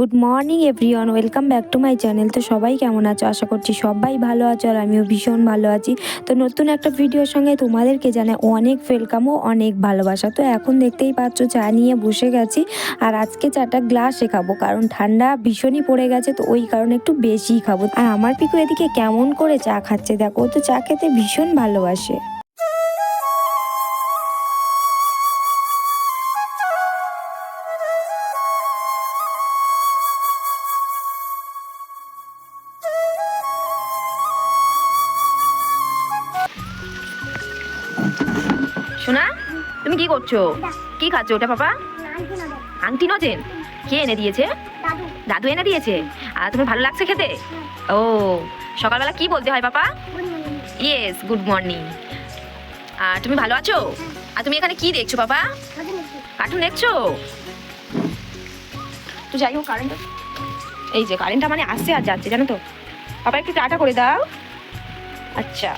Good morning everyone welcome back to my channel তো সবাই কেমন আছো? আশা করছি সবাই ভালো আছো আর আমিও ভীষণ ভালো আছি। তো নতুন একটা ভিডিওর সঙ্গে তোমাদেরকে জানাই অনেক ওয়েলকাম ও অনেক ভালোবাসা। তো এখন দেখতেই পাচ্ছ, চা নিয়ে বসে গেছি আর আজকে চাটা গ্লাসে খাব, কারণ ঠান্ডা ভীষণই পড়ে গেছে, তো ওই কারণে একটু বেশিই খাব। আর আমার পিকু এদিকে কেমন করে চা খাচ্ছে দেখো তো চা খেতে ভীষণ ভালোবাসে। সোনা তুমি কি করছ? কি খাচ্ছো ওটা পাপা? আংটি নজেন। কে এনে দিয়েছে? দাদু। এনে দিয়েছে? আর তুমি ভালো লাগছে খেতে? ও সকালবেলা কি বলতে হয় পাপা? Yes good morning. আর তুমি ভালো আছো? আর তুমি এখানে কি দেখছ পাপা? কার্টুন দেখছ? তো যাই হোক কারেন্ট এই যে কারেন্টটা মানে আসছে আর যাচ্ছে জানো তো? পাপা একটু চাটা করে দাও। আচ্ছা।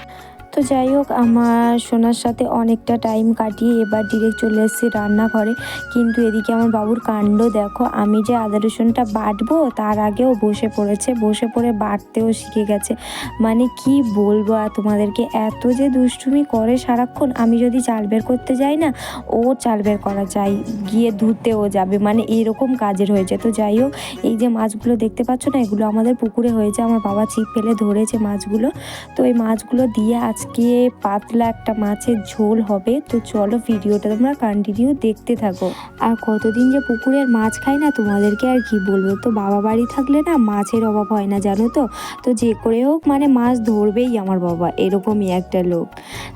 তো যাই হোক, আমার সোনার সাথে অনেকটা টাইম কাটিয়ে এবার ডিরেক্ট চলে এসেছি রান্নাঘরে। কিন্তু এদিকে আমার বাবুর কাণ্ড দেখো, আমি যে আদা রসুনটা বাটবো, তার আগেও বসে পড়েছে। বসে পড়ে বাটতেও শিখে গেছে। মানে কি বলব আর তোমাদেরকে, এত যে দুষ্টুমি করে সারাক্ষণ, আমি যদি চাল বের করতে যাই না, ও চাল বের করা চাই, গিয়ে ধুতেও যাবে। মানে এরকম কাজের হয়েছে। তো যাই হোক, এই যে মাছগুলো দেখতে পাচ্ছ না, এগুলো আমাদের পুকুরে হয়েছে। আমার বাবা ছিপ ফেলে ধরেছে মাছগুলো। তো এই মাছগুলো দিয়ে আজকে পাতলা একটা মাছের ঝোল হবে, তো চলো ভিডিওটা তোমরা কন্টিনিউ দেখতে থাকো। আর কতদিন যে পুকুরের মাছ খাই না, তোমাদেরকে আর কি বলব? তো বাবা বাড়ি থাকলে না মাছের অভাব হয় না, জানো তো? তো যে করে হোক মানে মাছ ধরবেই আমার বাবা, এরকমই একটা লোক।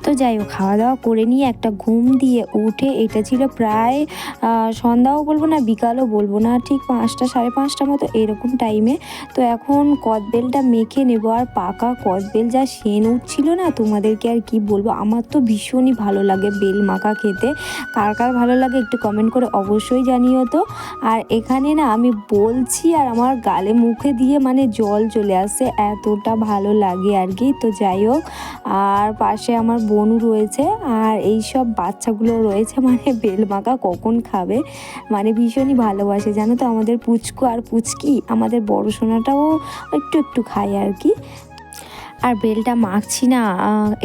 তো যাই হোক খাওয়া দাওয়া করে নিয়ে একটা ঘুম দিয়ে উঠে, এটা ছিল প্রায় সন্ধ্যাও বলব না, বিকালও বলব না, ঠিক পাঁচটা, সাড়ে পাঁচটা মতো এরকম টাইমে তো এখন কদবেলটা মেখে নেব, আর পাকা কদবেল যা সেন উঠছিল না তোমাদেরকে আর কি বলব? আমার তো ভীষণই ভালো লাগে বেল মাখা খেতে। কার কার ভালো লাগে একটু কমেন্ট করে অবশ্যই জানিও তো। আর এখানে না আমি বলছি আর আমার গালে মুখে দিয়ে মানে জল চলে আসছে এতটা ভালো লাগে আর কি। তো যাই হোক, আর পাশে আমার বোনু রয়েছে, আর এই সব বাচ্চাগুলো রয়েছে মানে বেল মাখা কখন খাবে? মানে ভীষণই ভালোবাসে, জানো তো? আমাদের পুচকু আর পুচকি, আমাদের বড় সোনাটাও একটু একটু খায় আর কি। আর বেলটা মাখছি না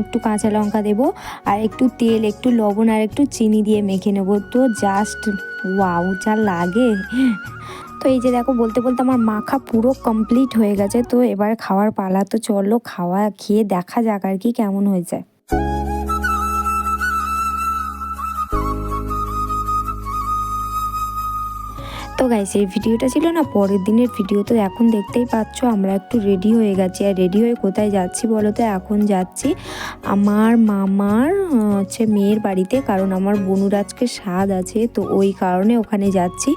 একটু কাঁচা লঙ্কা দেবো আর একটু তেল, একটু লবণ আর একটু চিনি দিয়ে মেখে নেব। তো জাস্ট ওয়াও যা লাগে। তো এই যে দেখো, বলতে বলতে আমার মাখা পুরো কমপ্লিট হয়ে গেছে। তো এবার খাওয়ার পালা, তো চলো খাওয়া, খেয়ে দেখা যাক আর কি কেমন হয়েছে। তো গাইস এই ভিডিওটা ছিল না, পরের দিনের ভিডিও তো এখন দেখতেই পাচ্ছ আমরা একটু রেডি হয়ে গেছি। আর রেডি হয়ে কোথায় যাচ্ছি বলো তো? এখন যাচ্ছি আমার মামার হচ্ছে মেয়ের বাড়িতে, কারণ আমার বনুর আজকে স্বাদ আছে, তো ওই কারণে ওখানে যাচ্ছি।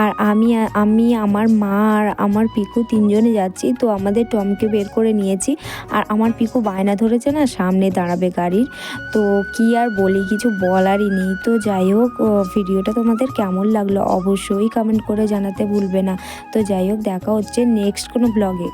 আর আমি আমি, আমার মা আর আমার পিকু তিনজনে যাচ্ছি, তো আমাদের টমকে বের করে নিয়েছি। আর আমার পিকু বায়না ধরেছে না, সামনে দাঁড়াবে গাড়ির। তো কি আর বলি, কিছু বলারই নেই। তো যাই হোক ভিডিওটা তোমাদের কেমন লাগল অবশ্যই কমেন্ট করে জানাতে ভুলবে না। তো যাই হোক দেখা হচ্ছে নেক্সট কোনো ব্লগে